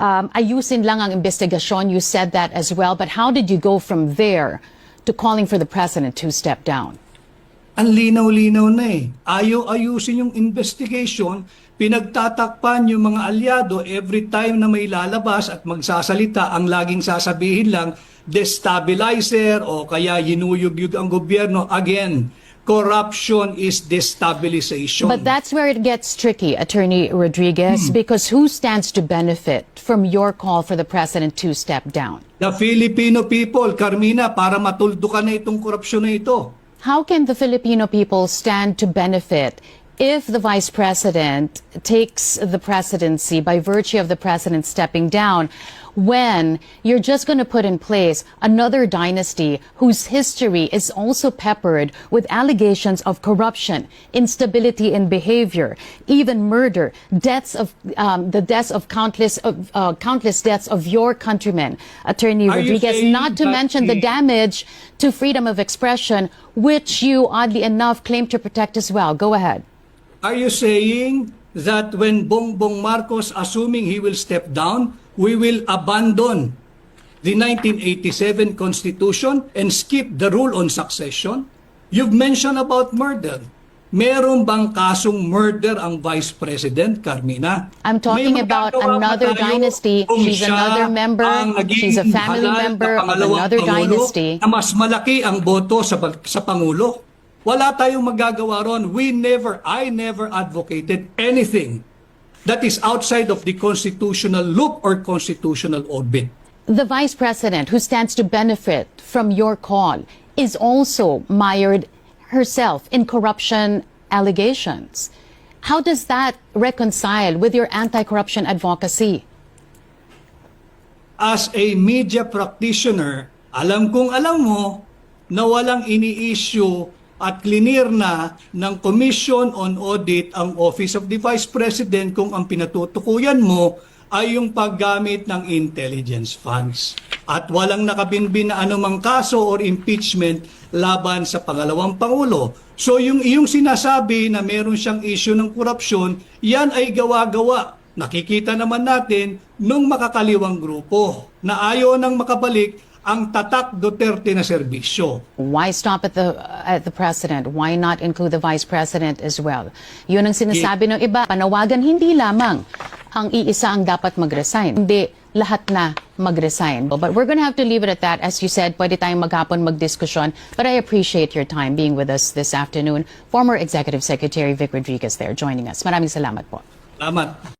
um, ayusin lang ang investigasyon. You said that as well. But how did you go from there to calling for the president to step down? Ang linaw-linaw na eh. Ayaw ayusin yung investigation, pinagtatakpan yung mga alyado every time na may lalabas at magsasalita, ang laging sasabihin lang, destabilizer o kaya yinuyugyug ang gobyerno. Again, corruption is destabilization. But that's where it gets tricky, Attorney Rodriguez, because who stands to benefit from your call for the president to step down? The Filipino people, Carmina, para matuldukan na itong korupsyon na ito. How can the Filipino people stand to benefit if the vice president takes the presidency by virtue of the president stepping down when you're just going to put in place another dynasty whose history is also peppered with allegations of corruption, instability in behavior, even murder, deaths of um, the deaths of countless of uh, countless deaths of your countrymen, Attorney Are Rodriguez, not to mention the- damage to freedom of expression, which you oddly enough claim to protect as well. Go ahead. Are you saying that when Bongbong Marcos, assuming he will step down, we will abandon the 1987 Constitution and skip the rule on succession? You've mentioned about murder. Meron bang kasong murder ang Vice President, Carmina? I'm talking about another dynasty. She's another member. She's a family member of another dynasty. Na mas malaki ang boto sa, sa Pangulo. Wala tayong magagawa ron. We never, I never advocated anything that is outside of the constitutional loop or constitutional orbit. The vice president who stands to benefit from your call is also mired herself in corruption allegations. How does that reconcile with your anti-corruption advocacy? As a media practitioner, alam kong alam mo na walang ini-issue at clear na ng Commission on Audit ang Office of the Vice President kung ang pinatutukuyan mo ay yung paggamit ng intelligence funds. At walang nakabinbin na anumang kaso or impeachment laban sa pangalawang Pangulo. So yung iyong sinasabi na meron siyang issue ng korupsyon, yan ay gawa-gawa. Nakikita naman natin nung makakaliwang grupo na ayaw nang makabalik ang tatak Duterte na serbisyo. Why stop at the at the president? Why not include the vice president as well? Yun ang sinasabi ng iba. Panawagan hindi lamang ang iisa ang dapat mag-resign. Hindi lahat na mag-resign. But we're gonna have to leave it at that. As you said, pwede tayong maghapon magdiskusyon. But I appreciate your time being with us this afternoon. Former Executive Secretary Vic Rodriguez there joining us. Maraming salamat po. Salamat.